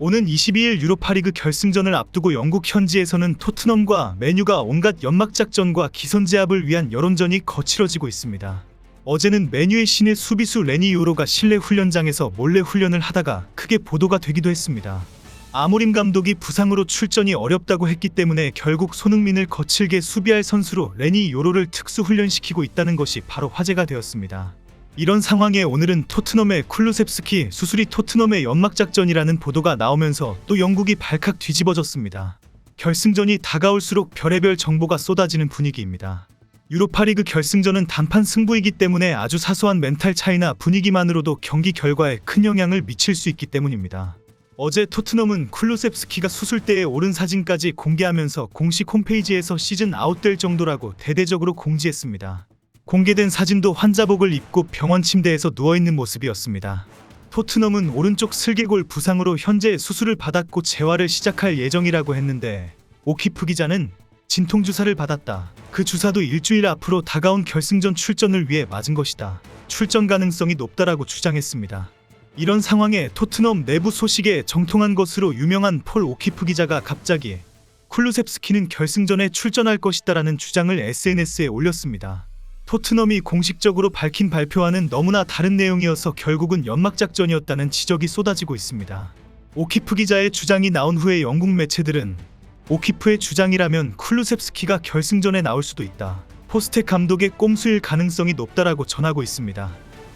오는 22일 유로파리그 결승전을 앞두고 영국 현지에서는 토트넘과 메뉴가 온갖 연막작전과 기선제압을 위한 여론전이 거칠어지고 있습니다. 어제는 메뉴의 신의 수비수 레니 요로가 실내 훈련장에서 몰래 훈련을 하다가 크게 보도가 되기도 했습니다. 아모림 감독이 부상으로 출전이 어렵다고 했기 때문에 결국 손흥민을 거칠게 수비할 선수로 레니 요로를 특수 훈련시키고 있다는 것이 바로 화제가 되었습니다. 이런 상황에 오늘은 토트넘의 쿨루셉스키 수술이 토트넘의 연막작전이라는 보도가 나오면서 또 영국이 발칵 뒤집어졌습니다. 결승전이 다가올수록 별의별 정보가 쏟아지는 분위기입니다. 유로파리그 결승전은 단판 승부이기 때문에 아주 사소한 멘탈 차이나 분위기만으로도 경기 결과에 큰 영향을 미칠 수 있기 때문입니다. 어제 토트넘은 쿨루셉스키가 수술대에 오른 사진까지 공개하면서 공식 홈페이지에서 시즌 아웃될 정도라고 대대적으로 공지했습니다. 공개된 사진도 환자복을 입고 병원 침대에서 누워있는 모습이었습니다. 토트넘은 오른쪽 슬개골 부상으로 현재 수술을 받았고 재활을 시작할 예정이라고 했는데 오키프 기자는 진통 주사를 받았다. 그 주사도 일주일 앞으로 다가온 결승전 출전을 위해 맞은 것이다. 출전 가능성이 높다라고 주장했습니다. 이런 상황에 토트넘 내부 소식에 정통한 것으로 유명한 폴 오키프 기자가 갑자기 쿨루셉스키는 결승전에 출전할 것이다라는 주장을 SNS에 올렸습니다. 토트넘이 공식적으로 밝힌 발표와는 너무나 다른 내용이어서 결국은 연막작전이었다는 지적이 쏟아지고 있습니다. 오키프 기자의 주장이 나온 후에 영국 매체들은 오키프의 주장이라면 쿨루셉스키가 결승전에 나올 수도 있다. 포스텍 감독의 꼼수일 가능성이 높다라고 전하고 있습니다.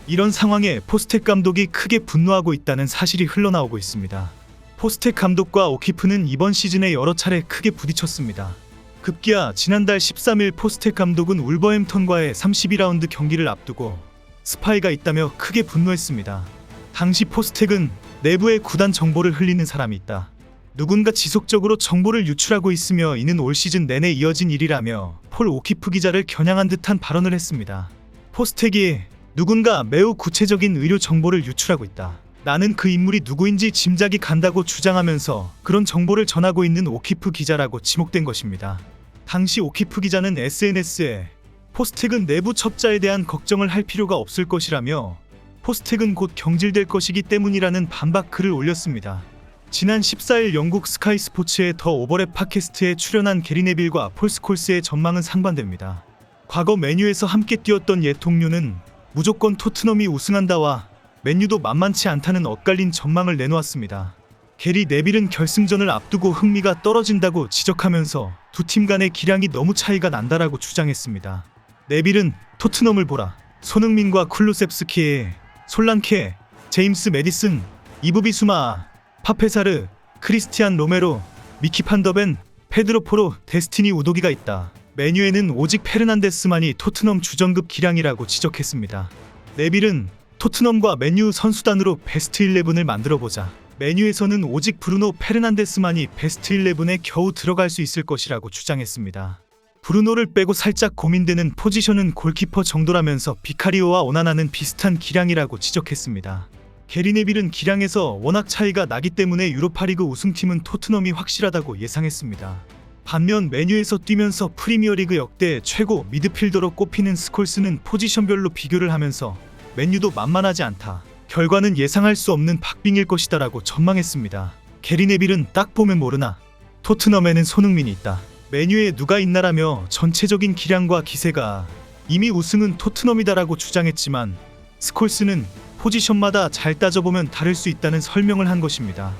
이런 상황에 포스텍 감독이 크게 분노하고 있다는 사실이 흘러나오고 있습니다. 포스텍 감독과 오키프는 이번 시즌에 여러 차례 크게 부딪혔습니다. 급기야 지난달 13일 포스텍 감독은 울버햄턴과의 32라운드 경기를 앞두고 스파이가 있다며 크게 분노했습니다. 당시 포스텍은 내부의 구단 정보를 흘리는 사람이 있다. 누군가 지속적으로 정보를 유출하고 있으며 이는 올 시즌 내내 이어진 일이라며 폴 오키프 기자를 겨냥한 듯한 발언을 했습니다. 포스텍이 누군가 매우 구체적인 의료 정보를 유출하고 있다. 나는 그 인물이 누구인지 짐작이 간다고 주장하면서 그런 정보를 전하고 있는 오키프 기자라고 지목된 것입니다. 당시 오키프 기자는 SNS에 포스텍은 내부 첩자에 대한 걱정을 할 필요가 없을 것이라며 포스텍은 곧 경질될 것이기 때문이라는 반박 글을 올렸습니다. 지난 14일 영국 스카이 스포츠의 더 오버랩 팟캐스트에 출연한 게리 네빌과 폴 스콜스의 전망은 상반됩니다. 과거 메뉴에서 함께 뛰었던 옛 동료는 무조건 토트넘이 우승한다와 맨유도 만만치 않다는 엇갈린 전망을 내놓았습니다. 게리 네빌은 결승전을 앞두고 흥미가 떨어진다고 지적하면서 두 팀 간의 기량이 너무 차이가 난다라고 주장했습니다. 네빌은 토트넘을 보라. 손흥민과 쿨루셉스키, 솔랑케, 제임스 메디슨, 이브비수마, 파페사르, 크리스티안 로메로, 미키 판더벤, 페드로 포로, 데스티니 우도기가 있다. 메뉴에는 오직 페르난데스만이 토트넘 주전급 기량이라고 지적했습니다. 네빌은 토트넘과 메뉴 선수단으로 베스트 11을 만들어 보자. 메뉴에서는 오직 브루노 페르난데스만이 베스트 11에 겨우 들어갈 수 있을 것이라고 주장했습니다. 브루노를 빼고 살짝 고민되는 포지션은 골키퍼 정도라면서 비카리오와 오나나는 비슷한 기량이라고 지적했습니다. 게리 네빌은 기량에서 워낙 차이가 나기 때문에 유로파리그 우승팀은 토트넘이 확실하다고 예상했습니다. 반면 메뉴에서 뛰면서 프리미어리그 역대 최고 미드필더로 꼽히는 스콜스는 포지션별로 비교를 하면서 맨유도 만만하지 않다. 결과는 예상할 수 없는 박빙일 것이다라고 전망했습니다. 게리 네빌은 딱 보면 모르나 토트넘에는 손흥민이 있다. 메뉴에 누가 있나라며 전체적인 기량과 기세가 이미 우승은 토트넘이다라고 주장했지만 스콜스는 포지션마다 잘 따져보면 다를 수 있다는 설명을 한 것입니다.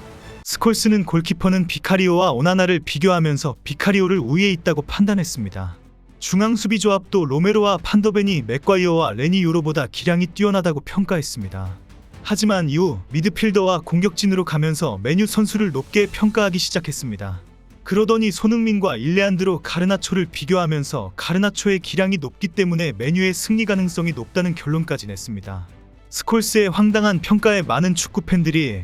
스콜스는 골키퍼는 비카리오와 오나나를 비교하면서 비카리오를 우위에 있다고 판단했습니다. 중앙 수비 조합도 로메로와 판더벤이 맥과이어와 레니 요로보다 기량이 뛰어나다고 평가했습니다. 하지만 이후 미드필더와 공격진으로 가면서 메뉴 선수를 높게 평가하기 시작했습니다. 그러더니 손흥민과 일레안드로 가르나초를 비교하면서 가르나초의 기량이 높기 때문에 메뉴의 승리 가능성이 높다는 결론까지 냈습니다. 스콜스의 황당한 평가에 많은 축구 팬들이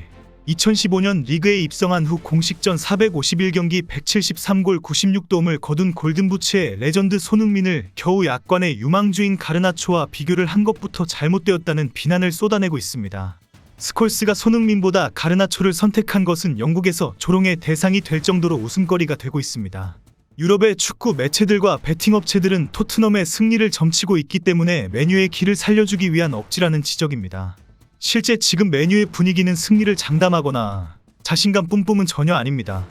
2015년 리그에 입성한 후 공식전 451경기 173골 96도움을 거둔 골든부츠의 레전드 손흥민을 겨우 약관의 유망주인 가르나초와 비교를 한 것부터 잘못되었다는 비난을 쏟아내고 있습니다. 스콜스가 손흥민보다 가르나초를 선택한 것은 영국에서 조롱의 대상이 될 정도로 웃음거리가 되고 있습니다. 유럽의 축구 매체들과 베팅 업체들은 토트넘의 승리를 점치고 있기 때문에 메뉴의 길을 살려주기 위한 억지라는 지적입니다. 실제 지금 메뉴의 분위기는 승리를 장담하거나 자신감 뿜뿜은 전혀 아닙니다.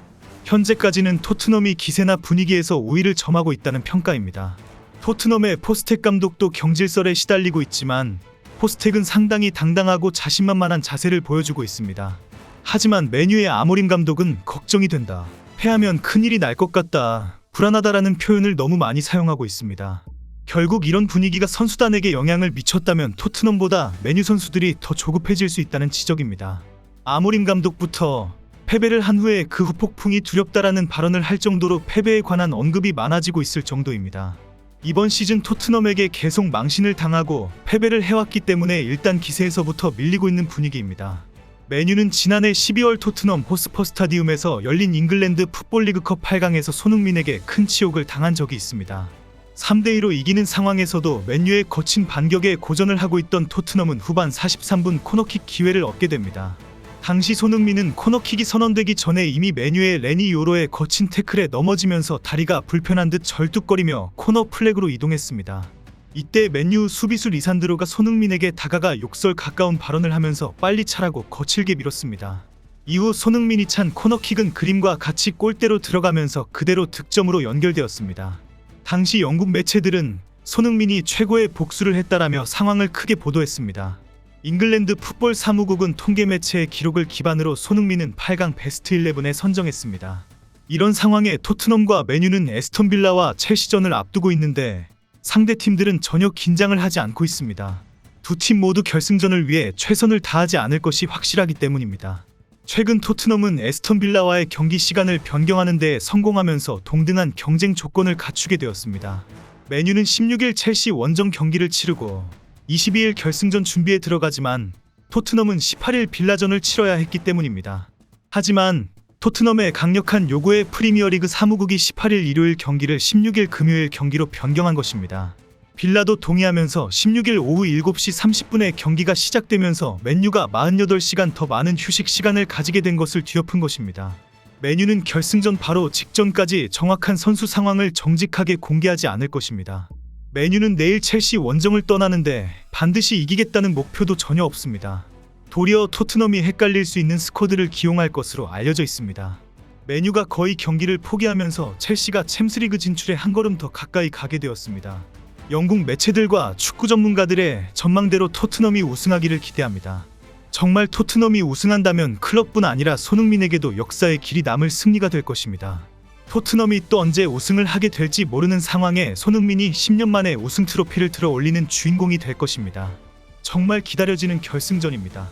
현재까지는 토트넘이 기세나 분위기에서 우위를 점하고 있다는 평가입니다. 토트넘의 포스텍 감독도 경질설에 시달리고 있지만 포스텍은 상당히 당당하고 자신만만한 자세를 보여주고 있습니다. 하지만 메뉴의 아모림 감독은 걱정이 된다. 패하면 큰일이 날 것 같다. 불안하다라는 표현을 너무 많이 사용하고 있습니다. 결국 이런 분위기가 선수단에게 영향을 미쳤다면 토트넘보다 메뉴 선수들이 더 조급해질 수 있다는 지적입니다. 아모림 감독부터 패배를 한 후에 그 후폭풍이 두렵다라는 발언을 할 정도로 패배에 관한 언급이 많아지고 있을 정도입니다. 이번 시즌 토트넘에게 계속 망신을 당하고 패배를 해왔기 때문에 일단 기세에서부터 밀리고 있는 분위기입니다. 메뉴는 지난해 12월 토트넘 호스퍼 스타디움에서 열린 잉글랜드 풋볼 리그컵 8강에서 손흥민에게 큰 치욕을 당한 적이 있습니다. 3대2로 이기는 상황에서도 맨유의 거친 반격에 고전을 하고 있던 토트넘은 후반 43분 코너킥 기회를 얻게 됩니다. 당시 손흥민은 코너킥이 선언되기 전에 이미 메뉴의 레니 요로의 거친 태클에 넘어지면서 다리가 불편한 듯 절뚝거리며 코너 플렉으로 이동했습니다. 이때 맨유 수비수 리산드로가 손흥민에게 다가가 욕설 가까운 발언을 하면서 빨리 차라고 거칠게 밀었습니다. 이후 손흥민이 찬 코너킥은 그림과 같이 골대로 들어가면서 그대로 득점으로 연결되었습니다. 당시 영국 매체들은 손흥민이 최고의 복수를 했다라며 상황을 크게 보도했습니다. 잉글랜드 풋볼 사무국은 통계 매체의 기록을 기반으로 손흥민은 8강 베스트 11에 선정했습니다. 이런 상황에 토트넘과 메뉴는 에스턴 빌라와 첼시전을 앞두고 있는데 상대 팀들은 전혀 긴장을 하지 않고 있습니다. 두 팀 모두 결승전을 위해 최선을 다하지 않을 것이 확실하기 때문입니다. 최근 토트넘은 에스턴 빌라와의 경기 시간을 변경하는 데 성공하면서 동등한 경쟁 조건을 갖추게 되었습니다. 메뉴는 16일 첼시 원정 경기를 치르고 22일 결승전 준비에 들어가지만 토트넘은 18일 빌라전을 치러야 했기 때문입니다. 하지만 토트넘의 강력한 요구에 프리미어리그 사무국이 18일 일요일 경기를 16일 금요일 경기로 변경한 것입니다. 빌라도 동의하면서 16일 오후 7시 30분에 경기가 시작되면서 맨유가 48시간 더 많은 휴식 시간을 가지게 된 것을 뒤엎은 것입니다. 메뉴는 결승전 바로 직전까지 정확한 선수 상황을 정직하게 공개하지 않을 것입니다. 메뉴는 내일 첼시 원정을 떠나는데 반드시 이기겠다는 목표도 전혀 없습니다. 도리어 토트넘이 헷갈릴 수 있는 스쿼드를 기용할 것으로 알려져 있습니다. 메뉴가 거의 경기를 포기하면서 첼시가 챔스리그 진출에 한 걸음 더 가까이 가게 되었습니다. 영국 매체들과 축구 전문가들의 전망대로 토트넘이 우승하기를 기대합니다. 정말 토트넘이 우승한다면 클럽뿐 아니라 손흥민에게도 역사의 길이 남을 승리가 될 것입니다. 토트넘이 또 언제 우승을 하게 될지 모르는 상황에 손흥민이 10년 만에 우승 트로피를 들어 올리는 주인공이 될 것입니다. 정말 기다려지는 결승전입니다.